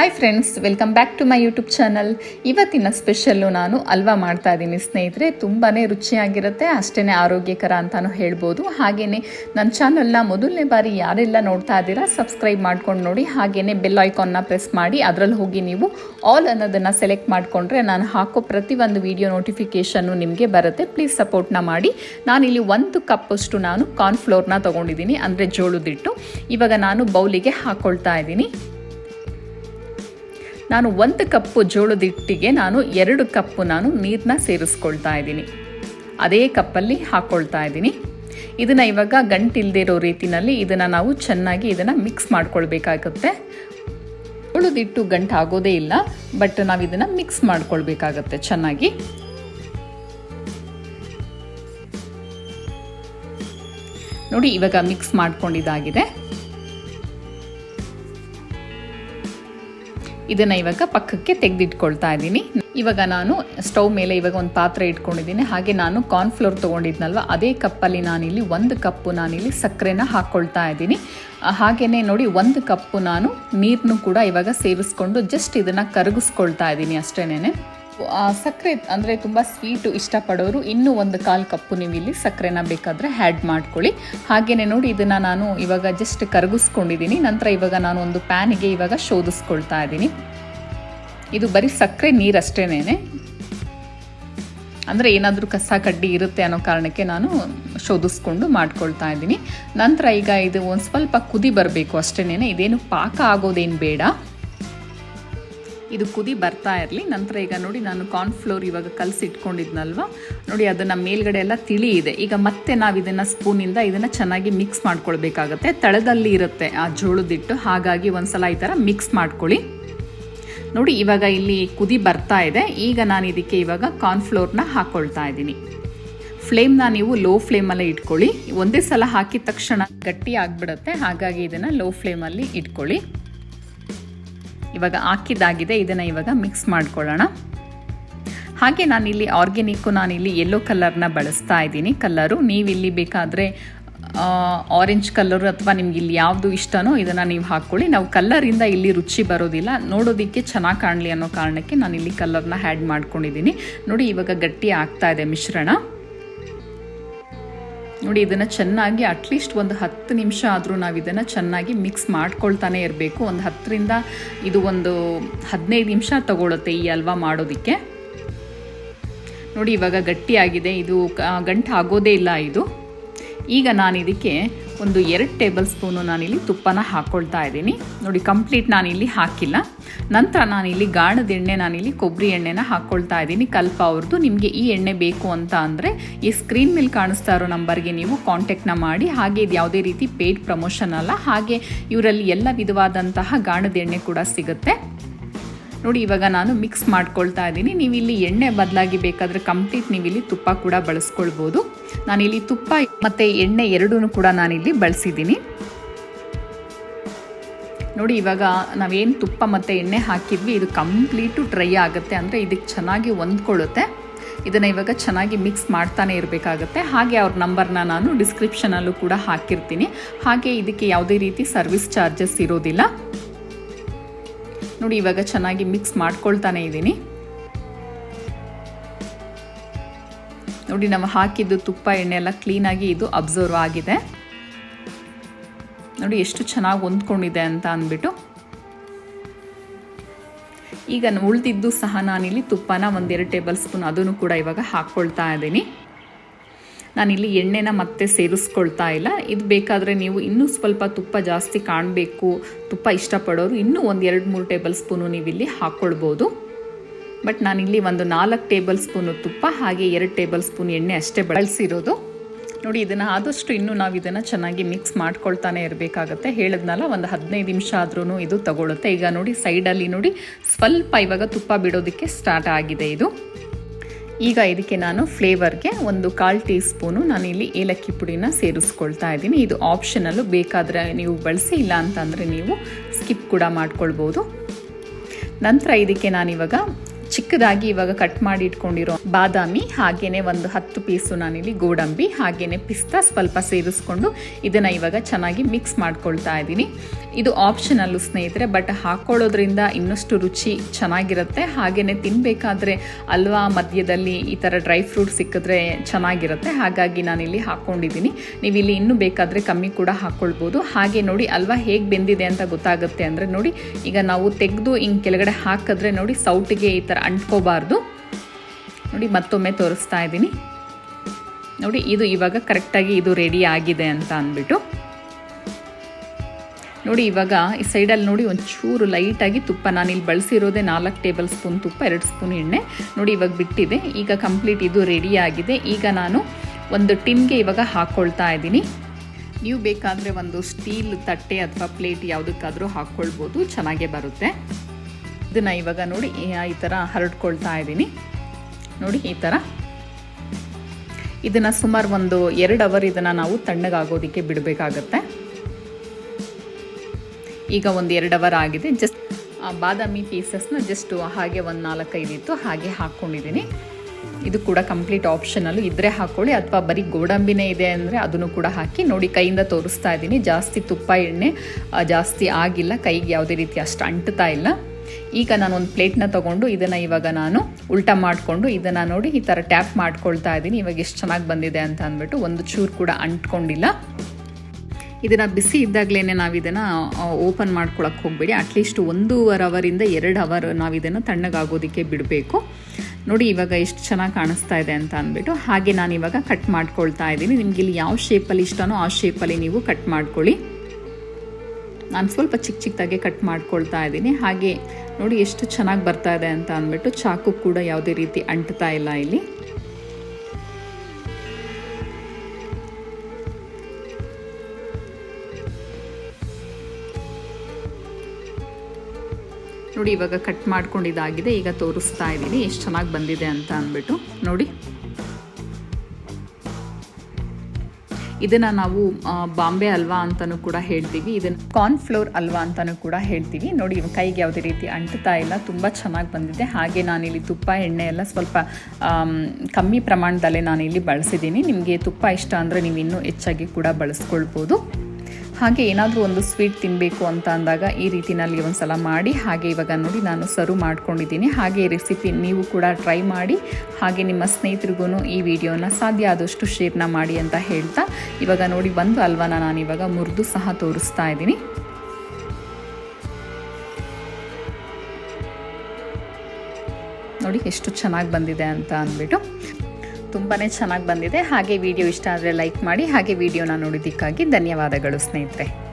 Hi friends welcome back to my YouTube channel ಇವತ್ತಿನ special ನಾನು ಅಲ್ವಾ ಮಾಡ್ತಾ ಇದ್ದೀನಿ ಸ್ನೇಹಿತರೆ ತುಂಬಾ ರುಚಿಯಾಗಿರುತ್ತೆ ಅಷ್ಟೇ ಆರೋಗ್ಯಕರ ಅಂತಲೂ ಹೇಳ್ಬೋದು. ಹಾಗೆಯೇ ನನ್ನ ಚಾನಲ್ನ ಮೊದಲನೇ ಬಾರಿ ಯಾರೆಲ್ಲ ನೋಡ್ತಾ ಇದ್ದೀರಾ ಸಬ್ಸ್ಕ್ರೈಬ್ ಮಾಡ್ಕೊಂಡು ನೋಡಿ ಹಾಗೆಯೇ ಬೆಲ್ ಐಕಾನ್ನ ಪ್ರೆಸ್ ಮಾಡಿ, ಅದರಲ್ಲಿ ಹೋಗಿ ನೀವು ಆಲ್ ಅನ್ನೋದನ್ನು ಸೆಲೆಕ್ಟ್ ಮಾಡಿಕೊಂಡ್ರೆ ನಾನು ಹಾಕೋ ಪ್ರತಿಯೊಂದು ವಿಡಿಯೋ ನೋಟಿಫಿಕೇಷನ್ನು ನಿಮಗೆ ಬರುತ್ತೆ. ಪ್ಲೀಸ್ ಸಪೋರ್ಟ್ನ ಮಾಡಿ. ನಾನಿಲ್ಲಿ ಒಂದು ಕಪ್ಪಷ್ಟು ನಾನು ಕಾರ್ನ್ಫ್ಲೋರ್ನ ತೊಗೊಂಡಿದ್ದೀನಿ, ಅಂದರೆ ಜೋಳದಿಟ್ಟು ಇವಾಗ ನಾನು ಬೌಲಿಗೆ ಹಾಕ್ಕೊಳ್ತಾ ಇದ್ದೀನಿ ನಾನು ಒಂದು ಕಪ್ಪು ಜೋಳದ ಹಿಟ್ಟಿಗೆ ನಾನು ಎರಡು ಕಪ್ಪು ನಾನು ನೀರನ್ನ ಸೇರಿಸ್ಕೊಳ್ತಾ ಇದ್ದೀನಿ. ಅದೇ ಕಪ್ಪಲ್ಲಿ ಹಾಕ್ಕೊಳ್ತಾ ಇದ್ದೀನಿ. ಇದನ್ನು ಇವಾಗ ಗಂಟಿಲ್ಲದೆ ಇರೋ ರೀತಿನಲ್ಲಿ ಇದನ್ನು ನಾವು ಚೆನ್ನಾಗಿ ಇದನ್ನು ಮಿಕ್ಸ್ ಮಾಡ್ಕೊಳ್ಬೇಕಾಗುತ್ತೆ. ಉಳಿದಿಟ್ಟು ಗಂಟು ಆಗೋದೇ ಇಲ್ಲ, ಬಟ್ ನಾವು ಇದನ್ನು ಮಿಕ್ಸ್ ಮಾಡ್ಕೊಳ್ಬೇಕಾಗತ್ತೆ ಚೆನ್ನಾಗಿ. ನೋಡಿ ಇವಾಗ ಮಿಕ್ಸ್ ಮಾಡ್ಕೊಂಡಿದ್ದಾಗಿದೆ. ಇದನ್ನು ಇವಾಗ ಪಕ್ಕಕ್ಕೆ ತೆಗೆದಿಟ್ಕೊಳ್ತಾ ಇದ್ದೀನಿ. ಇವಾಗ ನಾನು ಸ್ಟವ್ ಮೇಲೆ ಇವಾಗ ಒಂದು ಪಾತ್ರೆ ಇಟ್ಕೊಂಡಿದ್ದೀನಿ. ಹಾಗೆ ನಾನು ಕಾರ್ನ್ಫ್ಲೋರ್ ತೊಗೊಂಡಿದ್ನಲ್ವ, ಅದೇ ಕಪ್ಪಲ್ಲಿ ನಾನಿಲ್ಲಿ ಒಂದು ಕಪ್ಪು ನಾನಿಲ್ಲಿ ಸಕ್ಕರೆನ ಹಾಕ್ಕೊಳ್ತಾ ಇದ್ದೀನಿ. ಹಾಗೆಯೇ ನೋಡಿ, ಒಂದು ಕಪ್ಪು ನಾನು ನೀರನ್ನು ಕೂಡ ಇವಾಗ ಸೇವಿಸ್ಕೊಂಡು ಜಸ್ಟ್ ಇದನ್ನು ಕರಗಿಸ್ಕೊಳ್ತಾ ಇದ್ದೀನಿ ಅಷ್ಟೇನೆ ಸಕ್ಕರೆ ಅಂದರೆ ತುಂಬ ಸ್ವೀಟು ಇಷ್ಟಪಡೋರು ಇನ್ನೂ ಒಂದು ಕಾಲು ಕಪ್ಪು ನೀವು ಇಲ್ಲಿ ಸಕ್ಕರೆನ ಬೇಕಾದರೆ ಹ್ಯಾಡ್ ಮಾಡ್ಕೊಳ್ಳಿ. ಹಾಗೆಯೇ ನೋಡಿ ಇದನ್ನು ನಾನು ಇವಾಗ ಜಸ್ಟ್ ಕರಗಿಸ್ಕೊಂಡಿದ್ದೀನಿ. ನಂತರ ಇವಾಗ ನಾನು ಒಂದು ಪ್ಯಾನಿಗೆ ಇವಾಗ ಶೋಧಿಸ್ಕೊಳ್ತಾ ಇದ್ದೀನಿ. ಇದು ಬರೀ ಸಕ್ಕರೆ ನೀರಷ್ಟೇನೆ ಅಂದರೆ ಏನಾದರೂ ಕಸ ಕಡ್ಡಿ ಇರುತ್ತೆ ಅನ್ನೋ ಕಾರಣಕ್ಕೆ ನಾನು ಶೋಧಿಸ್ಕೊಂಡು ಮಾಡ್ಕೊಳ್ತಾ ಇದ್ದೀನಿ. ನಂತರ ಈಗ ಇದು ಒಂದು ಸ್ವಲ್ಪ ಕುದಿ ಬರಬೇಕು ಅಷ್ಟೇನೆ ಇದೇನು ಪಾಕ ಆಗೋದೇನು ಬೇಡ. ಇದು ಕುದಿ ಬರ್ತಾ ಇರಲಿ. ನಂತರ ಈಗ ನೋಡಿ ನಾನು ಕಾರ್ನ್ಫ್ಲೋರ್ ಇವಾಗ ಕಲಸಿ ಕಲಸಿಟ್ಕೊಂಡಿದ್ನಲ್ವ ನೋಡಿ ಅದನ್ನು ಮೇಲ್ಗಡೆ ಎಲ್ಲ ತಿಳಿ ಇದೆ. ಈಗ ಮತ್ತೆ ನಾವು ಇದನ್ನು ಸ್ಪೂನಿಂದ ಇದನ್ನು ಚೆನ್ನಾಗಿ ಮಿಕ್ಸ್ ಮಾಡ್ಕೊಳ್ಬೇಕಾಗತ್ತೆ. ತಳದಲ್ಲಿ ಇರುತ್ತೆ ಆ ಜೋಳದಿಟ್ಟು. ಹಾಗಾಗಿ ಒಂದ್ಸಲ ಈ ಥರ ಮಿಕ್ಸ್ ಮಾಡ್ಕೊಳ್ಳಿ. ನೋಡಿ ಇವಾಗ ಇಲ್ಲಿ ಕುದಿ ಬರ್ತಾ ಇದೆ. ಈಗ ನಾನು ಇದಕ್ಕೆ ಇವಾಗ ಕಾರ್ನ್ಫ್ಲೋರ್ನ ಹಾಕ್ಕೊಳ್ತಾ ಇದ್ದೀನಿ. ಫ್ಲೇಮ್ನ ನೀವು ಲೋ ಫ್ಲೇಮಲ್ಲೇ ಇಟ್ಕೊಳ್ಳಿ. ಒಂದೇ ಸಲ ಹಾಕಿದ ತಕ್ಷಣ ಗಟ್ಟಿ ಆಗಿಬಿಡುತ್ತೆ. ಹಾಗಾಗಿ ಇದನ್ನು ಲೋ ಫ್ಲೇಮಲ್ಲಿ ಇಟ್ಕೊಳ್ಳಿ. ಇವಾಗ ಹಾಕಿದ್ದಾಗಿದೆ, ಇದನ್ನು ಇವಾಗ ಮಿಕ್ಸ್ ಮಾಡ್ಕೊಳ್ಳೋಣ. ಹಾಗೆ ನಾನಿಲ್ಲಿ ಆರ್ಗ್ಯಾನಿಕ್ಕು ನಾನಿಲ್ಲಿ ಯೆಲ್ಲೋ ಕಲರ್ನ ಬಳಸ್ತಾ ಇದ್ದೀನಿ. ಕಲರು ನೀವಿಲ್ಲಿ ಬೇಕಾದರೆ ಆರೆಂಜ್ ಕಲರು ಅಥವಾ ನಿಮ್ಗೆ ಇಲ್ಲಿ ಯಾವುದು ಇಷ್ಟನೋ ಇದನ್ನು ನೀವು ಹಾಕ್ಕೊಳ್ಳಿ. ನಾವು ಕಲ್ಲರಿಂದ ಇಲ್ಲಿ ರುಚಿ ಬರೋದಿಲ್ಲ. ನೋಡೋದಕ್ಕೆ ಚೆನ್ನಾಗಿ ಕಾಣಲಿ ಅನ್ನೋ ಕಾರಣಕ್ಕೆ ನಾನು ಇಲ್ಲಿ ಕಲರ್ನ ಹ್ಯಾಡ್ ಮಾಡ್ಕೊಂಡಿದ್ದೀನಿ. ನೋಡಿ ಇವಾಗ ಗಟ್ಟಿ ಆಗ್ತಾ ಇದೆ ಮಿಶ್ರಣ. ನೋಡಿ, ಇದನ್ನು ಚೆನ್ನಾಗಿ ಅಟ್ಲೀಸ್ಟ್ ಒಂದು ಹತ್ತು ನಿಮಿಷ ಆದರೂ ನಾವು ಇದನ್ನು ಚೆನ್ನಾಗಿ ಮಿಕ್ಸ್ ಮಾಡ್ಕೊಳ್ತಾನೆ ಇರಬೇಕು. ಒಂದು ಹತ್ತರಿಂದ ಇದು ಒಂದು ಹದಿನೈದು ನಿಮಿಷ ತಗೊಳುತ್ತೆ ಈ ಹಲ್ವಾ ಮಾಡೋದಕ್ಕೆ. ನೋಡಿ, ಇವಾಗ ಗಟ್ಟಿಯಾಗಿದೆ. ಇದು ಗಂಟು ಆಗೋದೇ ಇಲ್ಲ ಇದು. ಈಗ ನಾನು ಇದಕ್ಕೆ ಒಂದು ಎರಡು ಟೇಬಲ್ ಸ್ಪೂನು ನಾನಿಲ್ಲಿ ತುಪ್ಪನ ಹಾಕ್ಕೊಳ್ತಾ ಇದ್ದೀನಿ. ನೋಡಿ, ಕಂಪ್ಲೀಟ್ ನಾನಿಲ್ಲಿ ಹಾಕಿಲ್ಲ. ನಂತರ ನಾನಿಲ್ಲಿ ಗಾಣದ ಎಣ್ಣೆ ನಾನಿಲ್ಲಿ ಕೊಬ್ಬರಿ ಎಣ್ಣೆನ ಹಾಕ್ಕೊಳ್ತಾ ಇದ್ದೀನಿ. ಕಲ್ಪ ಅವ್ರದ್ದು ನಿಮಗೆ ಈ ಎಣ್ಣೆ ಬೇಕು ಅಂತ ಅಂದರೆ ಈ ಸ್ಕ್ರೀನ್ ಮೇಲೆ ಕಾಣಿಸ್ತಾ ಇರೋ ನಂಬರ್ಗೆ ನೀವು ಕಾಂಟ್ಯಾಕ್ಟ್ನ ಮಾಡಿ. ಹಾಗೆ ಇದು ಯಾವುದೇ ರೀತಿ ಪೇಯ್ಡ್ ಪ್ರಮೋಷನ್ ಅಲ್ಲ. ಹಾಗೆ ಇವರಲ್ಲಿ ಎಲ್ಲ ವಿಧವಾದಂತಹ ಗಾಣದ ಎಣ್ಣೆ ಕೂಡ ಸಿಗುತ್ತೆ. ನೋಡಿ, ಇವಾಗ ನಾನು ಮಿಕ್ಸ್ ಮಾಡ್ಕೊಳ್ತಾ ಇದ್ದೀನಿ. ನೀವು ಇಲ್ಲಿ ಎಣ್ಣೆ ಬದಲಾಗಿ ಬೇಕಾದರೆ ಕಂಪ್ಲೀಟ್ ನೀವು ಇಲ್ಲಿ ತುಪ್ಪ ಕೂಡ ಬಳಸ್ಕೊಳ್ಬೋದು. ನಾನಿಲ್ಲಿ ತುಪ್ಪ, ಮತ್ತು ಎಣ್ಣೆ ಎರಡೂ ಕೂಡ ನಾನಿಲ್ಲಿ ಬಳಸಿದ್ದೀನಿ. ನೋಡಿ, ಇವಾಗ ನಾವೇನು ತುಪ್ಪ ಮತ್ತು ಎಣ್ಣೆ ಹಾಕಿದ್ವಿ, ಇದು ಕಂಪ್ಲೀಟು ಡ್ರೈ ಆಗುತ್ತೆ ಅಂದರೆ ಇದಕ್ಕೆ ಚೆನ್ನಾಗಿ ಹೊಂದ್ಕೊಳ್ಳುತ್ತೆ. ಇದನ್ನು ಇವಾಗ ಚೆನ್ನಾಗಿ ಮಿಕ್ಸ್ ಮಾಡ್ತಾನೆ ಇರಬೇಕಾಗುತ್ತೆ. ಹಾಗೆ ಅವ್ರ ನಂಬರ್ನ ನಾನು ಡಿಸ್ಕ್ರಿಪ್ಷನಲ್ಲೂ ಕೂಡ ಹಾಕಿರ್ತೀನಿ. ಹಾಗೆ ಇದಕ್ಕೆ ಯಾವುದೇ ರೀತಿ ಸರ್ವಿಸ್ ಚಾರ್ಜಸ್ ಇರೋದಿಲ್ಲ. ನೋಡಿ, ಇವಾಗ ಚೆನ್ನಾಗಿ ಮಿಕ್ಸ್ ಮಾಡ್ಕೊಳ್ತಾನೆ ಇದ್ದೀನಿ. ನೋಡಿ ನಾವು ಹಾಕಿದ್ದು ತುಪ್ಪ, ಎಣ್ಣೆ ಎಲ್ಲ ಕ್ಲೀನಾಗಿ ಇದು ಅಬ್ಸರ್ವ್ ಆಗಿದೆ. ನೋಡಿ, ಎಷ್ಟು ಚೆನ್ನಾಗಿ ಹೊಂದ್ಕೊಂಡಿದೆ ಅಂತ ಅಂದ್ಬಿಟ್ಟು. ಈಗ ಉಳಿದಿದ್ದು ಸಹ ನಾನಿಲ್ಲಿ ತುಪ್ಪನ ಒಂದೆರಡು ಟೇಬಲ್ ಸ್ಪೂನ್ ಅದನ್ನು ಕೂಡ ಇವಾಗ ಹಾಕ್ಕೊಳ್ತಾ ಇದ್ದೀನಿ. ನಾನಿಲ್ಲಿ ಎಣ್ಣೆನ ಮತ್ತೆ ಸೇರಿಸ್ಕೊಳ್ತಾ ಇಲ್ಲ. ಇದು ಬೇಕಾದರೆ ನೀವು ಇನ್ನೂ ಸ್ವಲ್ಪ ತುಪ್ಪ ಜಾಸ್ತಿ ಕಾಣಬೇಕು, ತುಪ್ಪ ಇಷ್ಟಪಡೋರು ಇನ್ನೂ ಒಂದು ಎರಡು ಮೂರು ಟೇಬಲ್ ಸ್ಪೂನು ನೀವಿಲ್ಲಿ ಹಾಕ್ಕೊಳ್ಬೋದು ಬಟ್ ನಾನಿಲ್ಲಿ ಒಂದು ನಾಲ್ಕು ಟೇಬಲ್ ಸ್ಪೂನು ತುಪ್ಪ, ಹಾಗೆ ಎರಡು ಟೇಬಲ್ ಸ್ಪೂನ್ ಎಣ್ಣೆ ಅಷ್ಟೇ ಬಳಸಿರೋದು ನೋಡಿ, ಇದನ್ನು ಆದಷ್ಟು ಇನ್ನೂ ನಾವು ಇದನ್ನು ಚೆನ್ನಾಗಿ ಮಿಕ್ಸ್ ಮಾಡ್ಕೊಳ್ತಾನೆ ಇರಬೇಕಾಗತ್ತೆ. ಹೇಳಿದ್ನಲ್ಲ, ಒಂದು ಹದಿನೈದು ನಿಮಿಷ ಆದ್ರೂ ಇದು ತಗೊಳುತ್ತೆ. ಈಗ ನೋಡಿ, ಸೈಡಲ್ಲಿ ನೋಡಿ, ಸ್ವಲ್ಪ ಇವಾಗ ತುಪ್ಪ ಬಿಡೋದಕ್ಕೆ ಸ್ಟಾರ್ಟ್ ಆಗಿದೆ ಇದು. ಈಗ ಇದಕ್ಕೆ ನಾನು ಫ್ಲೇವರ್ಗೆ ಒಂದು ಕಾಲು ಟೀ ಸ್ಪೂನು ನಾನಿಲ್ಲಿ ಏಲಕ್ಕಿ ಪುಡಿನ ಸೇರಿಸ್ಕೊಳ್ತಾ ಇದ್ದೀನಿ. ಇದು ಆಪ್ಷನಲ್ಲು ಬೇಕಾದರೆ ನೀವು ಬಳಸಿ, ಇಲ್ಲ ಅಂತಂದರೆ ನೀವು ಸ್ಕಿಪ್ ಕೂಡ ಮಾಡ್ಕೊಳ್ಬೋದು. ನಂತರ ಇದಕ್ಕೆ ನಾನಿವಾಗ ಚಿಕ್ಕದಾಗಿ ಇವಾಗ ಕಟ್ ಮಾಡಿ ಇಟ್ಕೊಂಡಿರೋ ಬಾದಾಮಿ, ಹಾಗೇನೆ ಒಂದು ಹತ್ತು ಪೀಸು ನಾನಿಲ್ಲಿ ಗೋಡಂಬಿ, ಹಾಗೇನೆ ಪಿಸ್ತಾ ಸ್ವಲ್ಪ ಸೇರಿಸ್ಕೊಂಡು ಇದನ್ನು ಇವಾಗ ಚೆನ್ನಾಗಿ ಮಿಕ್ಸ್ ಮಾಡ್ಕೊಳ್ತಾ ಇದ್ದೀನಿ. ಇದು ಆಪ್ಷನಲ್ಲು ಸ್ನೇಹಿತರೆ ಬಟ್ ಹಾಕೊಳ್ಳೋದ್ರಿಂದ ಇನ್ನಷ್ಟು ರುಚಿ ಚೆನ್ನಾಗಿರುತ್ತೆ. ಹಾಗೇನೆ ತಿನ್ನಬೇಕಾದ್ರೆ ಅಲ್ವಾ, ಮಧ್ಯದಲ್ಲಿ ಈ ಥರ ಡ್ರೈ ಫ್ರೂಟ್ ಸಿಕ್ಕಿದ್ರೆ ಚೆನ್ನಾಗಿರುತ್ತೆ. ಹಾಗಾಗಿ ನಾನಿಲ್ಲಿ ಹಾಕ್ಕೊಂಡಿದ್ದೀನಿ ನೀವು ಇಲ್ಲಿ ಇನ್ನೂ ಬೇಕಾದರೆ ಕಮ್ಮಿ ಕೂಡ ಹಾಕ್ಕೊಳ್ಬೋದು ಹಾಗೆ ನೋಡಿ ಅಲ್ವಾ ಹೇಗೆ ಬೆಂದಿದೆ ಅಂತ ಗೊತ್ತಾಗುತ್ತೆ ಅಂದರೆ ನೋಡಿ, ಈಗ ನಾವು ತೆಗೆದು ಹಿಂಗೆ ಕೆಳಗಡೆ ಹಾಕಿದ್ರೆ ನೋಡಿ, ಸೌಟಿಗೆ ಈ ಥರ ಅಂಟ್ಕೋಬಾರ್ದು. ನೋಡಿ, ಮತ್ತೊಮ್ಮೆ ತೋರಿಸ್ತಾ ಇದ್ದೀನಿ. ನೋಡಿ, ಇದು ಇವಾಗ ಕರೆಕ್ಟಾಗಿ ಇದು ರೆಡಿ ಆಗಿದೆ ಅಂತ ಅಂದ್ಬಿಟ್ಟು. ನೋಡಿ, ಇವಾಗ ಈ ಸೈಡಲ್ಲಿ ನೋಡಿ ಒಂಚೂರು ಲೈಟಾಗಿ ತುಪ್ಪ ನಾನು ಇಲ್ಲಿ ಬಳಸಿರೋದೇ ನಾಲ್ಕು ಟೇಬಲ್ ಸ್ಪೂನ್ ತುಪ್ಪ, ಎರಡು ಸ್ಪೂನ್ ಎಣ್ಣೆ. ನೋಡಿ, ಇವಾಗ ಬಿಟ್ಟಿದೆ. ಈಗ ಕಂಪ್ಲೀಟ್ ಇದು ರೆಡಿ ಆಗಿದೆ. ಈಗ ನಾನು ಒಂದು ಟಿನ್ಗೆ ಇವಾಗ ಹಾಕ್ಕೊಳ್ತಾ ಇದ್ದೀನಿ. ನೀವು ಬೇಕಾದರೆ ಒಂದು ಸ್ಟೀಲ್ ತಟ್ಟೆ ಅಥವಾ ಪ್ಲೇಟ್ ಯಾವುದಕ್ಕಾದರೂ ಹಾಕ್ಕೊಳ್ಬೋದು ಚೆನ್ನಾಗೇ ಬರುತ್ತೆ. ಇದನ್ನು ಇವಾಗ ನೋಡಿ ಈ ಥರ ಹರಡ್ಕೊಳ್ತಾ ಇದ್ದೀನಿ. ನೋಡಿ ಈ ಥರ ಇದನ್ನು ಸುಮಾರು ಒಂದು ಎರಡು ಅವರ್ ಇದನ್ನು ನಾವು ತಣ್ಣಗಾಗೋದಕ್ಕೆ ಬಿಡಬೇಕಾಗತ್ತೆ. ಈಗ ಒಂದು ಎರಡು ಅವರ್ ಆಗಿದೆ. ಜಸ್ಟ್ ಬಾದಾಮಿ ಪೀಸಸ್ನ ಜಸ್ಟ್ ಹಾಗೆ ಒಂದು ನಾಲ್ಕೈದಿತ್ತು ಹಾಗೆ ಹಾಕ್ಕೊಂಡಿದ್ದೀನಿ ಇದು ಕೂಡ ಕಂಪ್ಲೀಟ್ ಆಪ್ಷನಲ್ಲೂ ಇದ್ದರೆ ಹಾಕ್ಕೊಳ್ಳಿ ಅಥವಾ ಬರೀ ಗೋಡಂಬಿನೇ ಇದೆ ಅಂದರೆ ಅದನ್ನು ಕೂಡ ಹಾಕಿ ನೋಡಿ ಕೈಯಿಂದ ತೋರಿಸ್ತಾ ಇದ್ದೀನಿ. ಜಾಸ್ತಿ ತುಪ್ಪ ಎಣ್ಣೆ ಜಾಸ್ತಿ ಆಗಿಲ್ಲ, ಕೈಗೆ ಯಾವುದೇ ರೀತಿ ಅಷ್ಟು ಅಂಟ್ತಾ ಇಲ್ಲ. ಈಗ ನಾನು ಒಂದು ಪ್ಲೇಟ್ನ ತೊಗೊಂಡು ಇದನ್ನು ಇವಾಗ ನಾನು ಉಲ್ಟಾ ಮಾಡಿಕೊಂಡು ಇದನ್ನು ನೋಡಿ ಈ ಥರ ಟ್ಯಾಪ್ ಮಾಡ್ಕೊಳ್ತಾ ಇದ್ದೀನಿ. ಇವಾಗ ಎಷ್ಟು ಚೆನ್ನಾಗಿ ಬಂದಿದೆ ಅಂತ ಅಂದ್ಬಿಟ್ಟು ಒಂದು ಚೂರು ಕೂಡ ಅಂಟ್ಕೊಂಡಿಲ್ಲ. ಇದನ್ನು ಬಿಸಿ ಇದ್ದಾಗಲೇ ನಾವು ಇದನ್ನು ಓಪನ್ ಮಾಡ್ಕೊಳಕ್ಕೆ ಹೋಗಬೇಡಿ. ಅಟ್ಲೀಸ್ಟ್ ಒಂದೂವರೆ ಅವರಿಂದ ಎರಡು ಅವರ್ ನಾವು ಇದನ್ನು ತಣ್ಣಗಾಗೋದಕ್ಕೆ ಬಿಡಬೇಕು. ನೋಡಿ ಇವಾಗ ಎಷ್ಟು ಚೆನ್ನಾಗಿ ಕಾಣಿಸ್ತಾ ಇದೆ ಅಂತ ಅಂದ್ಬಿಟ್ಟು. ಹಾಗೆ ನಾನು ಇವಾಗ ಕಟ್ ಮಾಡ್ಕೊಳ್ತಾ ಇದ್ದೀನಿ. ನಿಮಗೆ ಇಲ್ಲಿ ಯಾವ ಶೇಪಲ್ಲಿ ಇಷ್ಟನೋ ಆ ಶೇಪಲ್ಲಿ ನೀವು ಕಟ್ ಮಾಡ್ಕೊಳ್ಳಿ. ನಾನು ಸ್ವಲ್ಪ ಚಿಕ್ಕ ಚಿಕ್ಕದಾಗೆ ಕಟ್ ಮಾಡ್ಕೊಳ್ತಾ ಇದ್ದೀನಿ. ಹಾಗೆ ನೋಡಿ ಎಷ್ಟು ಚೆನ್ನಾಗಿ ಬರ್ತಾ ಇದೆ ಅಂತ ಅಂದ್ಬಿಟ್ಟು ಚಾಕು ಕೂಡ ಯಾವುದೇ ರೀತಿ ಅಂಟ್ತಾ ಇಲ್ಲ ಇಲ್ಲಿ. ನೋಡಿ ಇವಾಗ ಕಟ್ ಮಾಡ್ಕೊಂಡಿದ್ದಾಗಿದೆ. ಈಗ ತೋರಿಸ್ತಾ ಇದ್ದೀನಿ. ಎಷ್ಟು ಚೆನ್ನಾಗಿ ಬಂದಿದೆ ಅಂತ ಅಂದ್ಬಿಟ್ಟು. ನೋಡಿ. ಇದನ್ನು ನಾವು ಬಾಂಬೆ ಅಲ್ವಾ ಅಂತಲೂ ಕೂಡ ಹೇಳ್ತೀವಿ. ಇದನ್ನು ಕಾರ್ನ್ಫ್ಲೋರ್ ಅಲ್ವಾ ಅಂತಲೂ ಕೂಡ ಹೇಳ್ತೀವಿ. ನೋಡಿ ಕೈಗೆ ಯಾವುದೇ ರೀತಿ ಅಂಟ್ತಾ ಇಲ್ಲ, ತುಂಬ ಚೆನ್ನಾಗಿ ಬಂದಿದೆ. ಹಾಗೆ ನಾನಿಲ್ಲಿ ತುಪ್ಪ, ಎಣ್ಣೆ ಎಲ್ಲ ಸ್ವಲ್ಪ ಕಮ್ಮಿ ಪ್ರಮಾಣದಲ್ಲೇ ಇಲ್ಲಿ ಬಳಸಿದ್ದೀನಿ. ನಿಮಗೆ ತುಪ್ಪ ಇಷ್ಟ ಅಂದರೆ ನೀವು ಇನ್ನೂ ಹೆಚ್ಚಾಗಿ ಕೂಡ ಬಳಸ್ಕೊಳ್ಬೋದು. ಹಾಗೆ ಏನಾದರೂ ಒಂದು ಸ್ವೀಟ್ ತಿನ್ನಬೇಕು ಅಂತ ಅಂದಾಗ ಈ ರೀತಿನಲ್ಲಿ ಒಂದು ಸಲ ಮಾಡಿ, ಹಾಗೆ ಇವಾಗ ನೋಡಿ ನಾನು ಸರ್ವ್ ಮಾಡ್ಕೊಂಡಿದ್ದೀನಿ. ಹಾಗೆ ರೆಸಿಪಿ ನೀವು ಕೂಡ ಟ್ರೈ ಮಾಡಿ, ಹಾಗೆ ನಿಮ್ಮ ಸ್ನೇಹಿತರಿಗೂ ಈ ವಿಡಿಯೋನ ಸಾಧ್ಯ ಆದಷ್ಟು ಶೇರ್ನ ಮಾಡಿ ಅಂತ ಹೇಳ್ತಾ, ಇವಾಗ ನೋಡಿ ಅಲ್ವಾನ ನಾನು ಇವಾಗ ಮುರಿದು ಸಹ ತೋರಿಸ್ತಾ ಇದ್ದೀನಿ. ನೋಡಿ ಎಷ್ಟು ಚೆನ್ನಾಗಿ ಬಂದಿದೆ ಅಂತ ಅಂದ್ಬಿಟ್ಟು. ತುಂಬಾ ಚೆನ್ನಾಗಿ ಬಂದಿದೆ. ಹಾಗೆ ವಿಡಿಯೋ ಇಷ್ಟ ಆದರೆ ಲೈಕ್ ಮಾಡಿ ಹಾಗೆ ವಿಡಿಯೋನ ನೋಡಿದ್ದಕ್ಕಾಗಿ ಧನ್ಯವಾದಗಳು ಸ್ನೇಹಿತರೆ.